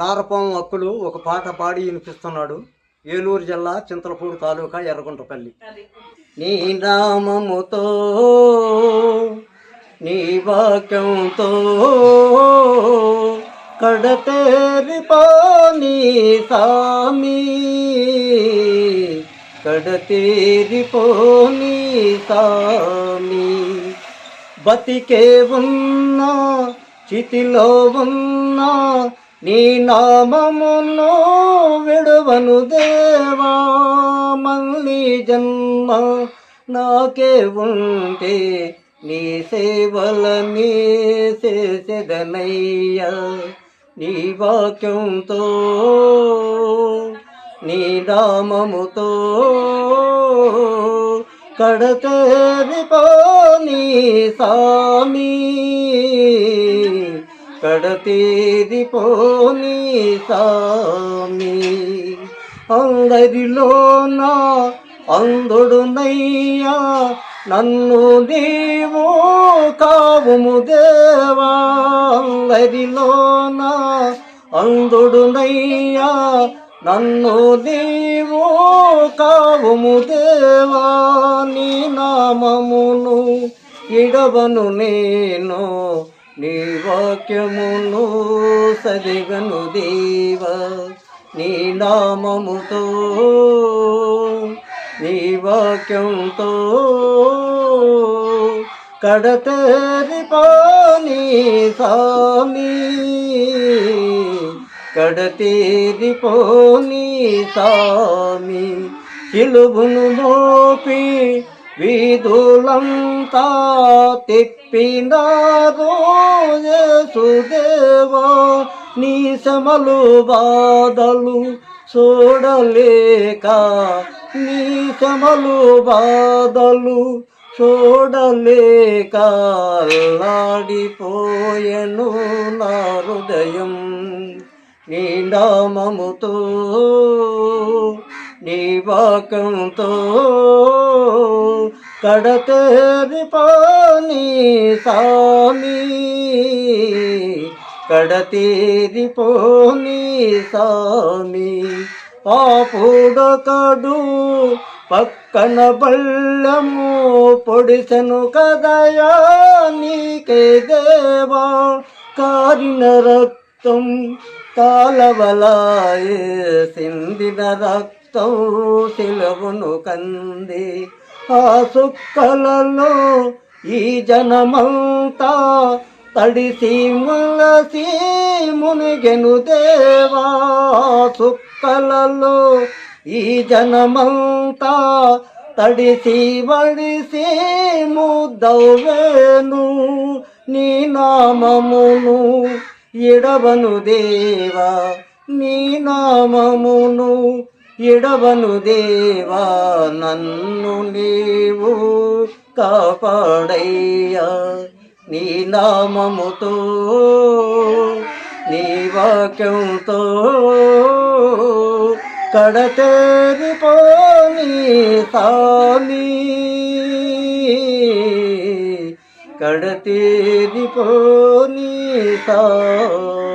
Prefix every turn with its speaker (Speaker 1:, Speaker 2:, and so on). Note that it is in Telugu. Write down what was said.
Speaker 1: నారపం హక్కులు ఒక పాట పాడి వినిపిస్తున్నాడు. ఏలూరు జిల్లా చింతలపూడి తాలూకా ఎర్రగుంటపల్లి నీ నామముతో నీ వాక్యంతో కడతేరి పోనీ సామి. కడతేరి పోనీ సామి. బతికే ఉన్నా చితిలో ఉన్నా నీ నామమును విడువను దేవా మళ్ళీ జన్మ నాకే ఉంటే నీ సేవల నీ చేసేదనయ్యా. నీ వాక్యంతో నీ నామముతో కడతేరి నీ సామీ. కడతేరి పోనీ సామి. అందరిలోన అందుడునయ్యా నన్ను నీవు కావుము దేవా. అందరిలోన అందుడునయ్యా నన్ను నీవు కావుము దేవా. నీ నామమును ఇడవను నేను నీ వాక్యమును సరిగను దేవా నీ నామముతో నీ వాక్యంతో కడతేరి పాని సామి కడతేరి పోని సామి చిలుబును మోపి వీధులంతా తిప్పినారు యేసుదేవా నీ శమలు బాధలు చూడలేక నీ శమలు బాధలు చూడలేక అల్లాడిపోయెను నా హృదయం నీ నామముతో. నీ వాకంతో కడతేరి పాని సామి. కడతేరి పోని సామి. పాపుడొకడు పక్కన బల్లము పొడిసెను కదయా నీకే దేవా. కారిన రక్తం కాలవలాయే సిందిన రక్తం సిలవును కంది. ఆ సుక్కలలో ఈ జనమంతా తడిసి ములసి మునిగెను దేవా. సుక్కలలో ఈ జనమంతా తడిసి వడిసి ముద్దవేను నీ నామమును ఎడవను దేవా. నీ నామమును ఎడవను దేవా నన్ను నీవు కాపాడయ్యా. నీ నామముతో నీ వాక్యంతో కడతేరి పోనీ సామి కడతేరి పోనీ సామి